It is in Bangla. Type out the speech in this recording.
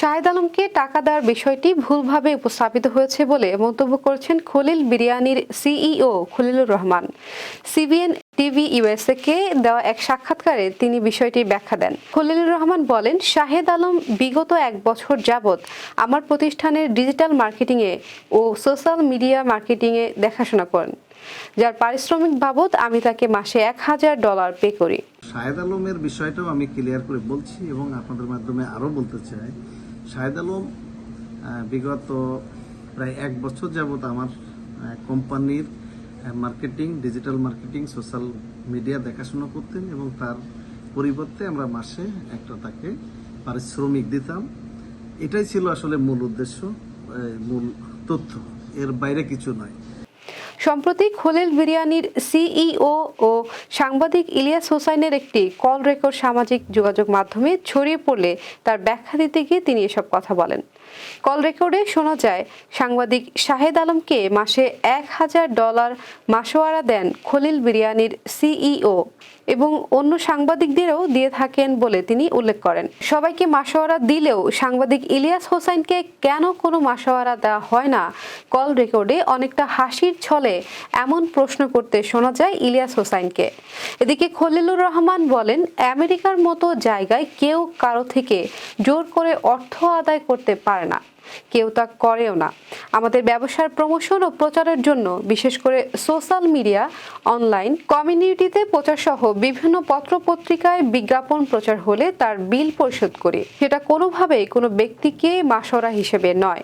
শাহেদ আলমকে টাকা দেওয়ার বিষয়টি ভুলভাবে উপস্থাপিত হয়েছে বলে মন্তব্য করেছেন খলিল বিরিয়ানির CEO Khalilur Rahman. CBN TV USA কে দেওয়া এক সাক্ষাৎকারে তিনি বিষয়টি ব্যাখ্যা দেন। খলিলুর রহমান বলেন, শাহেদ আলম বিগত এক বছর যাবৎ আমার প্রতিষ্ঠানের ডিজিটাল মার্কেটিংয়ে ও সোশ্যাল মিডিয়া মার্কেটিংয়ে দেখাশোনা করেন। যার পারিশ্রমিক বাবদ আমি তাকে মাসে এক হাজার ডলার পে করি। শাহেদ আলমের বিষয়টাও আমি ক্লিয়ার করে বলছি এবং আপনাদের মাধ্যমে আরও বলতে চাই শাহেদ আলম বিগত প্রায় এক বছর যাবত আমার কোম্পানির marketing digital marketing social media দেখাশোনা করতেন এবং তার পরিবর্তে আমরা মাসে একটা তাকে পারিশ্রমিক দিতাম। এটাই ছিল আসলে মূল উদ্দেশ্য মূল তথ্য। এর বাইরে কিছু নয়। সম্প্রতি খলিল বিরিয়ানির সিইও ও সাংবাদিক ইলিয়াস হোসাইনের একটি কল রেকর্ড সামাজিক যোগাযোগ মাধ্যমে ছড়িয়ে পড়লে তার ব্যাখ্যা দিতে গিয়ে তিনি এসব কথা বলেন। কল রেকর্ডে শোনা যায়, সাংবাদিক শাহেদ আলমকে মাসে এক হাজার ডলার মাসোয়ারা দেন খলিল বিরিয়ানির সিইও এবং অন্য সাংবাদিকদেরও দিয়ে থাকেন বলে তিনি উল্লেখ করেন। সবাইকে মাসোয়ারা দিলেও সাংবাদিক ইলিয়াস হোসাইনকে কেন কোনো মাসোয়ারা দেওয়া হয় না? কল রেকর্ডে অনেকটা হাসির ছলে এমন প্রশ্ন করতে শোনা যায় ইলিয়াস হোসাইনকে। এদিকে খলিলুর রহমান বলেন, আমেরিকার মতো জায়গায় কেউ কারও থেকে জোর করে অর্থ আদায় করতে পারে না। কেউ তা করেও না। আমাদের ব্যবসার প্রমোশন ও প্রচারের জন্য, বিশেষ করে সোশ্যাল মিডিয়া, অনলাইন কমিউনিটিতে প্রচার সহ বিভিন্ন পত্রপত্রিকায় বিজ্ঞাপন প্রচার হলে তার বিল পরিশোধ করি। সেটা কোনোভাবেই কোনো ব্যক্তিকে মাসরা হিসেবে নয়।